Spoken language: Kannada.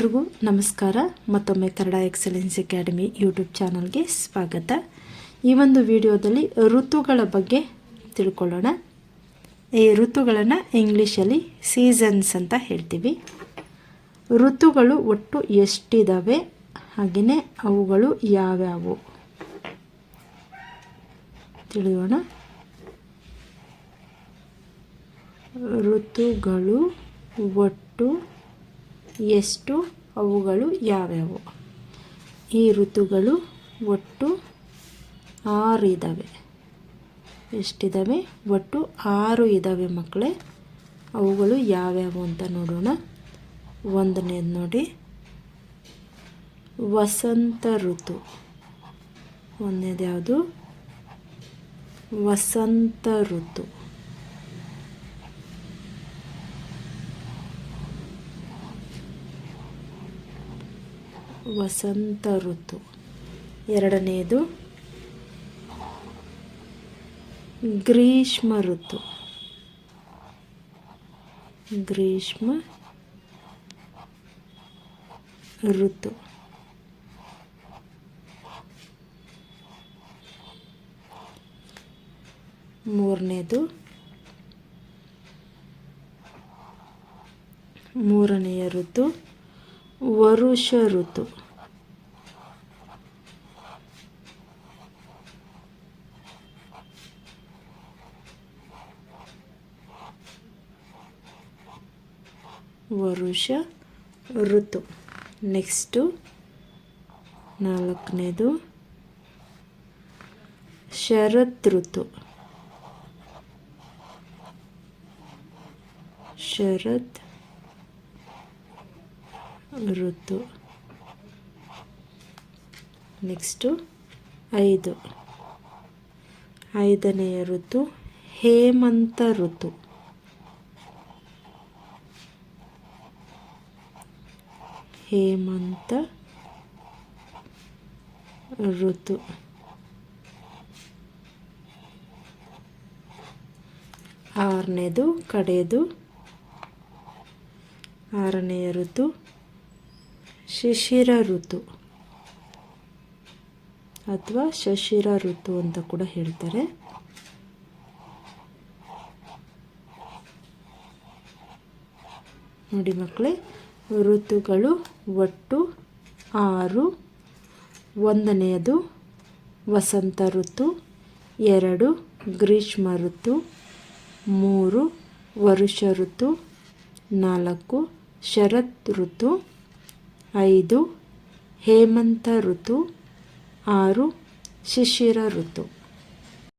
ಎಲ್ರಿಗೂ ನಮಸ್ಕಾರ. ಮತ್ತೊಮ್ಮೆ ಕನ್ನಡ ಎಕ್ಸಲೆನ್ಸ್ ಅಕಾಡೆಮಿ ಯೂಟ್ಯೂಬ್ ಚಾನಲ್ಗೆ ಸ್ವಾಗತ. ಈ ಒಂದು ವಿಡಿಯೋದಲ್ಲಿ ಋತುಗಳ ಬಗ್ಗೆ ತಿಳ್ಕೊಳ್ಳೋಣ. ಈ ಋತುಗಳನ್ನು ಇಂಗ್ಲೀಷಲ್ಲಿ ಸೀಸನ್ಸ್ ಅಂತ ಹೇಳ್ತೀವಿ. ಋತುಗಳು ಒಟ್ಟು ಎಷ್ಟಿದ್ದಾವೆ ಹಾಗೆಯೇ ಅವುಗಳು ಯಾವ್ಯಾವು? ತಿಳಿಯೋಣ. ಋತುಗಳು ಒಟ್ಟು ಎಷ್ಟು ಅವುಗಳು ಯಾವ್ಯಾವು? ಈ ಋತುಗಳು ಒಟ್ಟು ಆರು ಇದ್ದಾವೆ ಎಷ್ಟಿದ್ದಾವೆ ಒಟ್ಟು ಆರು ಇದ್ದಾವೆ ಮಕ್ಕಳೇ. ಅವುಗಳು ಯಾವ್ಯಾವು ಅಂತ ನೋಡೋಣ. ಒಂದನೇದು ನೋಡಿ. ವಸಂತ ಋತು. ಒಂದನೇದು ಯಾವುದು? ವಸಂತ ಋತು. ವಸಂತ ಋತು. ಎರಡನೆಯದು ಗ್ರೀಷ್ಮ ಋತು. ಗ್ರೀಷ್ಮ ಋತು. ಮೂರನೇದು ಮೂರನೆಯ ಋತು ವರುಷ ಋತು. ವರುಷ ಋತು. ನೆಕ್ಸ್ಟು ನಾಲ್ಕನೇದು ಶರತ್ ಋತು. ಶರತ್ ಋತು ನೆಕ್ಸ್ಟು ಐದು. ಐದನೆಯ ಋತು ಹೇಮಂತ ಋತು. ಹೇಮಂತ ಋತು. ಆರನೇದು ಕಡೆಯದು ಆರನೆಯ ಋತು ಶಿಶಿರ ಋತು ಅಥವಾ ಶಶಿರ ಋತು ಅಂತ ಕೂಡ ಹೇಳ್ತಾರೆ. ನೋಡಿ ಮಕ್ಕಳೇ, ಋತುಗಳು ಒಟ್ಟು ಆರು. ಒಂದನೆಯದು ವಸಂತ ಋತು, ಎರಡು ಗ್ರೀಷ್ಮ ಋತು, ಮೂರು ವರುಷ ಋತು, ನಾಲ್ಕು ಶರತ್ ಋತು ಐದು ಹೇಮಂತ ಋತು ಆರು ಶಿಶಿರ ಋತು.